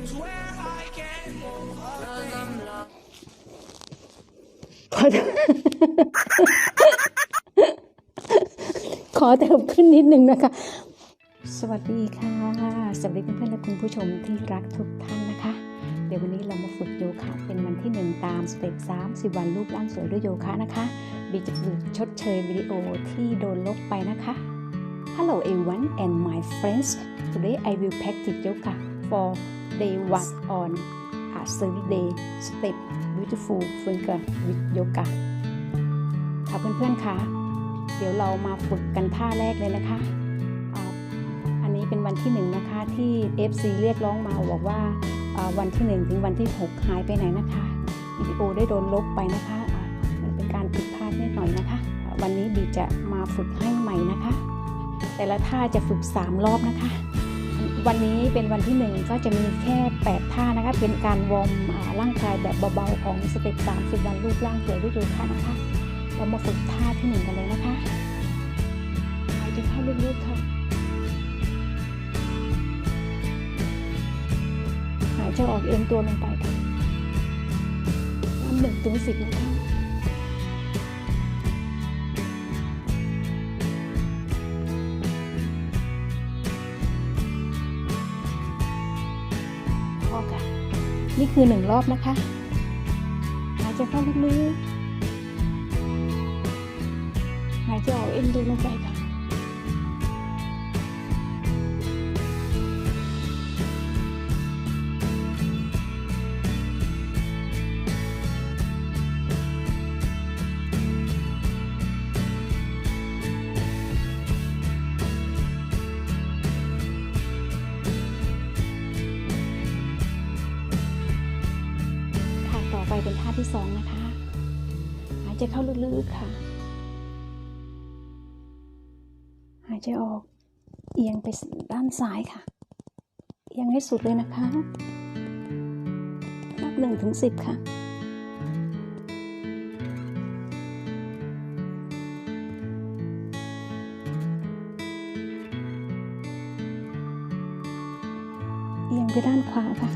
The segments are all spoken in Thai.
ขอขอเติมขึ้นนิดนึงนะคะ สวัสดีค่ะ สวัสดีเพื่อนๆและคุณผู้ชมที่รักทุกท่านนะคะ เดี๋ยววันนี้เรามาฝึกโยคะเป็นวันที่หนึ่งตามสเต็ป30 วันรูปร่างสวยด้วยโยคะนะคะบีจะฝึกชดเชยวิดีโอที่โดนลบไปนะคะ Hello everyone and my friends today I will practice yoga for day one on a service day step beautiful finger with yoga ค่ะเพื่อนๆคะเดี๋ยวเรามาฝึกกันท่าแรกเลยนะคะ อันนี้เป็นวันที่หนึ่งนะคะที่ FC เรียกร้องมาบอกว่าวันที่หนึ่งถึงวันที่6หายไปไหนนะคะวิดีโอได้โดนลบไปนะคะมันเป็นการผิดพลาดนิดหน่อยนะคะ วันนี้บีจะมาฝึกให้ใหม่นะคะ แต่ละท่าจะฝึก 3 รอบนะคะ วันนี้เป็นวันที่ 1 ก็จะมีแค่ 8 ท่านะคะ เป็นการวอร์มอ่าร่างกายแบบเบาๆ ของสเต็ป30 วันรูปร่างสวยด้วยโยคะนะคะ เรามาฝึกท่าที่ 1 กันเลยนะคะหายใจเข้าลึกๆค่ะหายใจออกเอ็นตัวลงไปค่ะนับหนึ่งถึงสิบนะคะ นี่คือหนึ่งรอบนะคะหายใจเข้าลึกๆหายใจออกเอ็นดูลงไปค่ะ ใจเข้าลึกๆค่ะ หายใจออก เอียงไปด้านซ้ายค่ะ เอียงให้สุดเลยนะคะนับหนึ่งถึงสิบค่ะเอียงไปด้านขวาค่ะ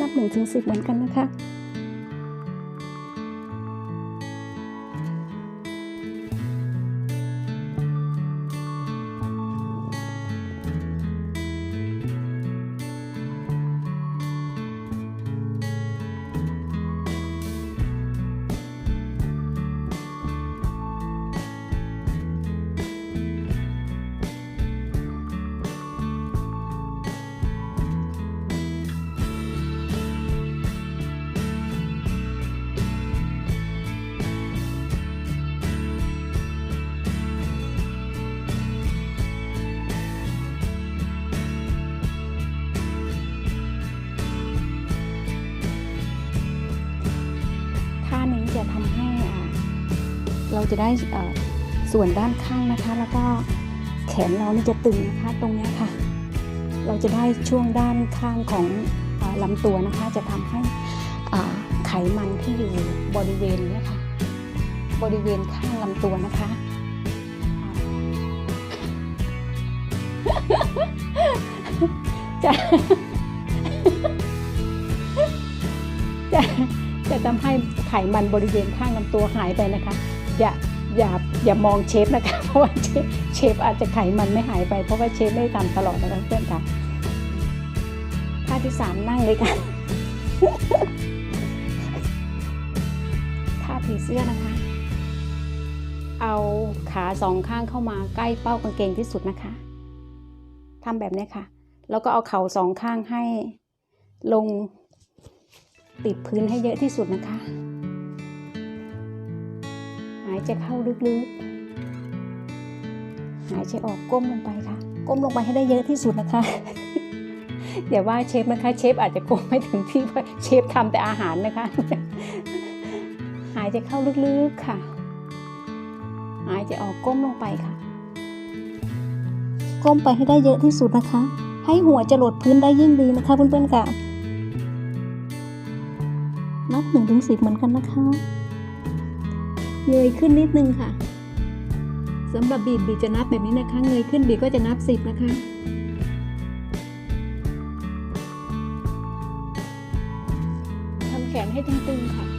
นับหนึ่งถึงสิบเหมือนกันนะคะ นี้จะทำให้เราจะได้ส่วนด้านข้างนะคะ แล้วก็แขนเรานี่จะตึงนะคะตรงนี้ค่ะ เราจะได้ช่วงด้านข้างของอาลำตัวนะคะ จะทำให้ไขมันที่อยู่บริเวณเนี้ยค่ะ บริเวณข้างลำตัวนะคะ จะ จะ จะทำให้ไขมันบริเวณข้างลำตัวหายไปนะคะ อย่าอย่าอย่ามองเชฟนะคะ เพราะว่าเชฟอาจจะไขมันไม่หายไป เพราะว่าเชฟไม่ทำตลอดนะคะเพื่อนค่ะท่าที่สามนั่งเลยค่ะท่าผีเสื้อนะคะ เอาขาสองข้างเข้ามาใกล้เป้ากางเกงที่สุดนะคะทำแบบนี้ค่ะ แล้วก็เอาเข่าสองข้างให้ลง ติดพื้นให้เยอะที่สุดนะคะ หายใจเข้าลึกๆ หายใจออกก้มลงไปค่ะ ก้มลงไปให้ได้เยอะที่สุดนะคะอย่าว่าเชฟนะคะเชฟอาจจะก้มไม่ถึงที่เพราะเชฟทำแต่อาหารนะคะ หายใจเข้าลึกๆค่ะ หายใจออกก้มลงไปค่ะ ก้มไปให้ได้เยอะที่สุดนะคะ ให้หัวจะหลดพื้นได้ยิ่งดีนะคะเพื่อนๆค่ะ 1ถึง10 เหมือนกันนะคะเงยขึ้นนิดนึงค่ะสำหรับบีบบีจะนับแบบนี้นะคะ เงยขึ้นบีก็จะนับ 10 นะคะทำแขนให้ตึงๆค่ะ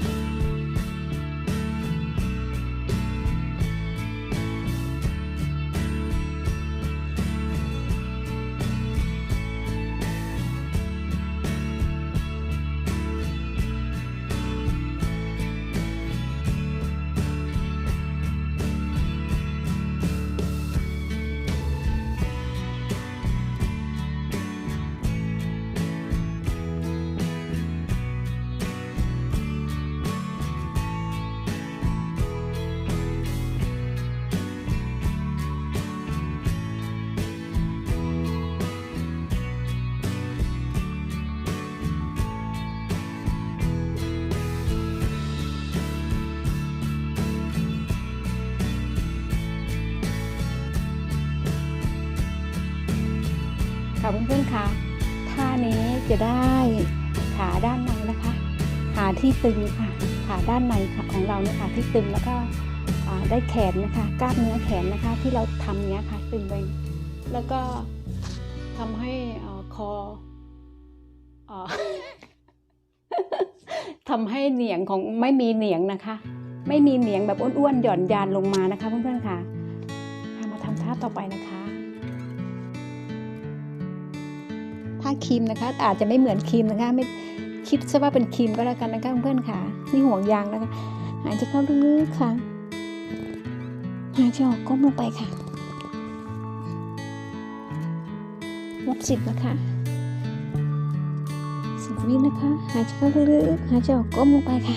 ค่ะเพื่อนๆคะท่านี้จะได้ขาด้านในนะคะขาที่ตึงค่ะขาด้านในค่ะของเราเนี่ยค่ะที่ตึงแล้วก็ได้แขนนะคะกล้ามเนื้อแขนนะคะที่เราทำเนี้ยค่ะตึงไปแล้วก็ทำให้อคออ่าทำให้เหนียงของไม่มีเหนียงนะคะ ไม่มีเหนียงแบบอ้วนๆหย่อนยานลงมานะคะเพื่อนๆค่ะค่ะมาทำท่าต่อไปนะคะ ถ้าครีมนะคะ อาจจะไม่เหมือนครีมนะคะ ไม่คิดซะว่าเป็นครีมก็แล้วกันนะคะเพื่อนค่ะนี่ห่วงยางนะคะหายใจเข้าลึกๆค่ะหายใจออกก้มลงไปค่ะนับสิบนะคะสิบวินะคะหายใจเข้าลึกๆหายใจออกก้มลงไปค่ะ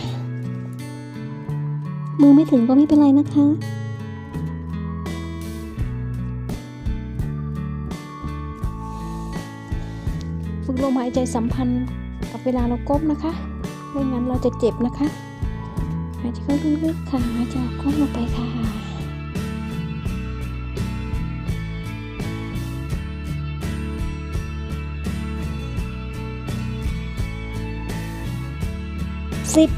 มือไม่ถึงก็ไม่เป็นไรนะคะ ลมหายใจสัมพันธ์กับเวลาเราก้มนะคะ ไม่งั้นเราจะเจ็บนะคะ หายใจเข้าลึกๆค่ะ หายใจออกก้มลงไปค่ะ สิบ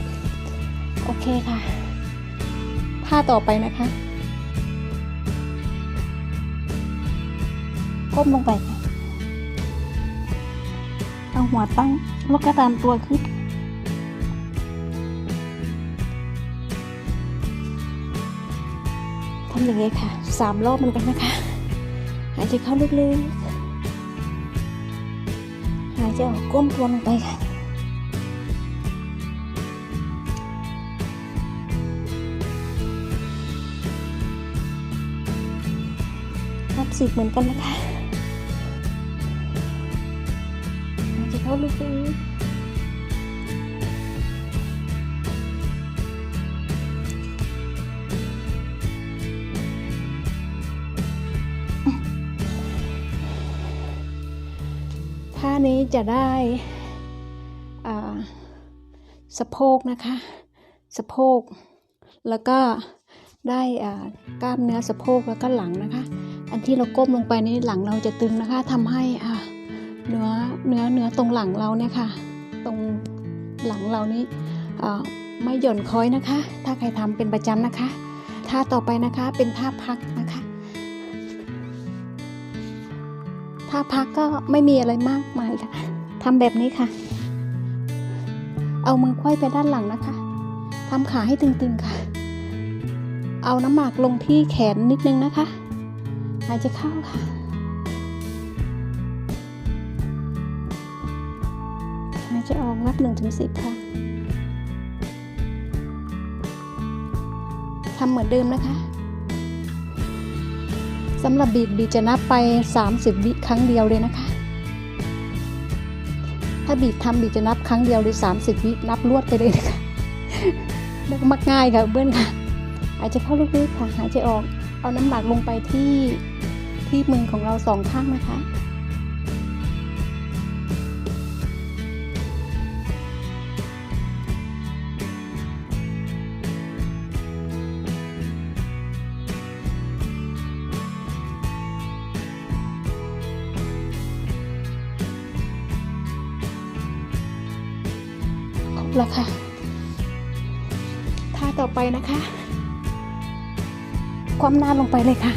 โอเคค่ะ ท่าต่อไปนะคะ ก้มลงไปค่ะ เอาหัวตั้งแล้วก็ตามตัวขึ้น ทำอย่างนี้ค่ะสามรอบมือนกันนะคะ หายใจเข้าลึกๆ หายใจออกก้มตัวลงไปค่ะนับสิบเหมือนกันนะคะ หายใจเข้าลึกๆท่านี้จะได้สะโพกนะคะ สะโพก แล้วก็ได้กล้ามเนื้อสะโพกแล้วก็หลังนะคะ อันที่เราก้มลงไปในหลังเราจะตึงนะคะทำให้อ่า เนื้อเนื้อเนื้อตรงหลังเราเนี่ยค่ะ ตรงหลังเรานี่อ่าไม่หย่อนคล้อยนะคะ ถ้าใครทำเป็นประจำนะคะท่าต่อไปนะคะเป็นท่าพักนะคะท่าพักก็ไม่มีอะไรมากมายค่ะทำแบบนี้ค่ะ เอามือไขว้ไปด้านหลังนะคะทำขาให้ตึงๆค่ะ เอาน้ำหมากลงที่แขนนิดนึงนะคะ หายใจเข้าค่ะ หายใจออกนับหนึ่งถึงสิบค่ะทำเหมือนเดิมนะคะสำหรับบีดบีจะนับไป 30 วิครั้งเดียวเลยนะคะ ถ้าบีดทำบีดจะนับครั้งเดียวเลย30 วินับรวดไปเลยนะคะแล้วก็มักง่ายค่ะเบื้อนค่ะหายใจเข้าลึกๆค่ะหายใจออก เอาน้ำหนักลงไปที่ที่มือของเราสองข้างนะคะ แล้วค่ะท่าต่อไปนะคะ ความหน้าลงไปเลยค่ะ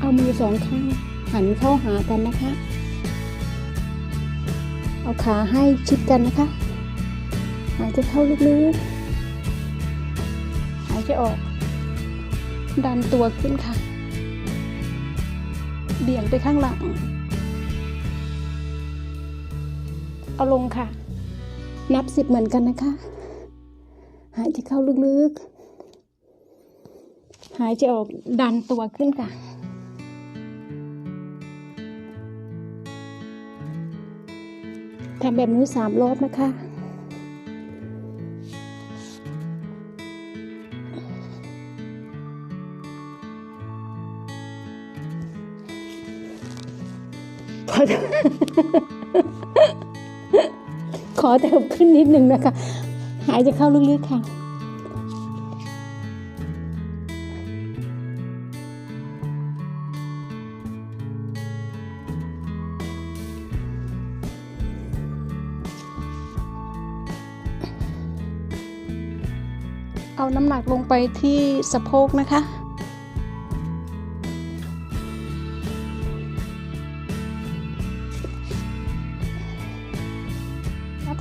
เอามือสองข้างหันเข้าหากันนะคะ เอาขาให้ชิดกันนะคะ หายใจเข้าลึกๆ หายใจออก ดันตัวขึ้นค่ะ เบี่ยงไปข้างหลังเอาลงค่ะ นับสิบเหมือนกันนะคะ หายใจเข้าลึกๆ หายใจออกดันตัวขึ้นค่ะ ทำแบบนี้สามรอบนะคะขอ ขอเติมขึ้นนิดนึงนะคะ หายใจเข้าลึกๆค่ะเอาน้ำหนักลงไปที่สะโพกนะคะ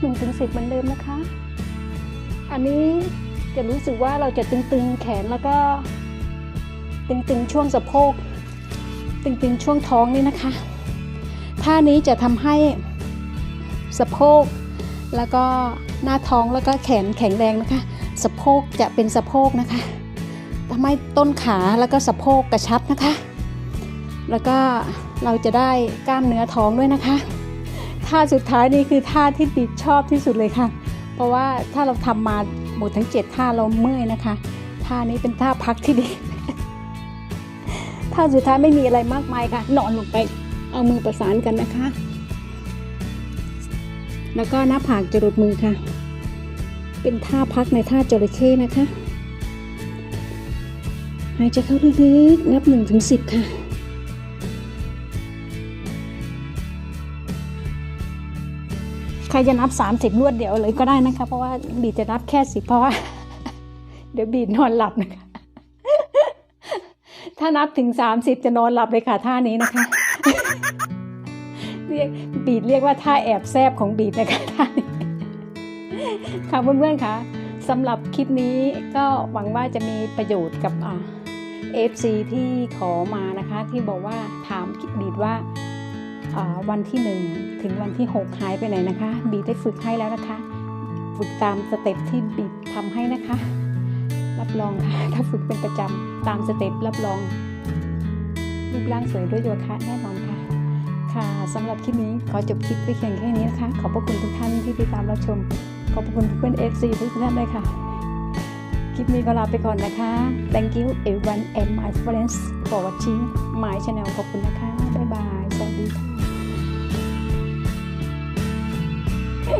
นับหนึ่งถึงสิบเหมือนเดิมนะคะ อันนี้จะรู้สึกว่าเราจะตึงๆแขนแล้วก็ ตึงๆช่วงสะโพก ตึงๆช่วงท้องนี่นะคะ ท่านี้จะทำให้สะโพก แล้วก็หน้าท้องแล้วก็แขนแข็งแรงนะคะ สะโพกจะเป็นสะโพกนะคะทำให้ต้นขาแล้วก็สะโพกกระชับนะคะ แล้วก็เราจะได้กล้ามเนื้อท้องด้วยนะคะ ท่าสุดท้ายนี่คือท่าที่ติดชอบที่สุดเลยค่ะ เพราะว่าถ้าเราทำมาหมดทั้ง 7 ท่าเราเมื่อยนะคะ ท่านี้เป็นท่าพักที่ดี ท่าสุดท้ายไม่มีอะไรมากมายค่ะ นอนลงไปเอามือประสานกันนะคะ แล้วก็หน้าผากจรดมือค่ะ เป็นท่าพักในท่าจระเข้นะคะ หายใจเข้าลึกๆ นับหนึ่งถึงสิบค่ะ ครจะนับ 30รวดเดียวเลยก็ได้นะคะ เพราะว่าบีจะนับแค่สิบเพราะว่าเดี๋ยวบีนอนหลับนะคะ ถ้านับถึง 30 จะนอนหลับเลยค่ะท่านี้นะคะเรียกบีดเรียกว่าท่าแอบแซบของบีดนะคะท่านี้ค่ะเพื่อนๆค่ะสำหรับคลิปนี้ก็หวังว่าจะมีประโยชน์กับเอ่า FC ที่ขอมานะคะ ที่บอกว่าถามบีดว่าวันที่หนึ่ง ถึงวันที่ 6 หายไปไหนนะคะ บีได้ฝึกให้แล้วนะคะ ฝึกตามสเต็ปที่บีทำให้นะคะ รับรองค่ะถ้าฝึกเป็นประจำตามสเต็ปรับรองรูปร่างสวยด้วยโยคะแน่นอนค่ะ ค่ะสำหรับคลิปนี้ขอจบคลิปไปเพียงแค่นี้นะคะ ขอบพระคุณทุกท่านที่ติดตามรับชม ขอบพระคุณเพื่อน FC ทุกท่านเลยค่ะ คลิปนี้ก็ลาไปก่อนนะคะ Thank you everyone and my friends for watching my channel ขอบคุณนะคะ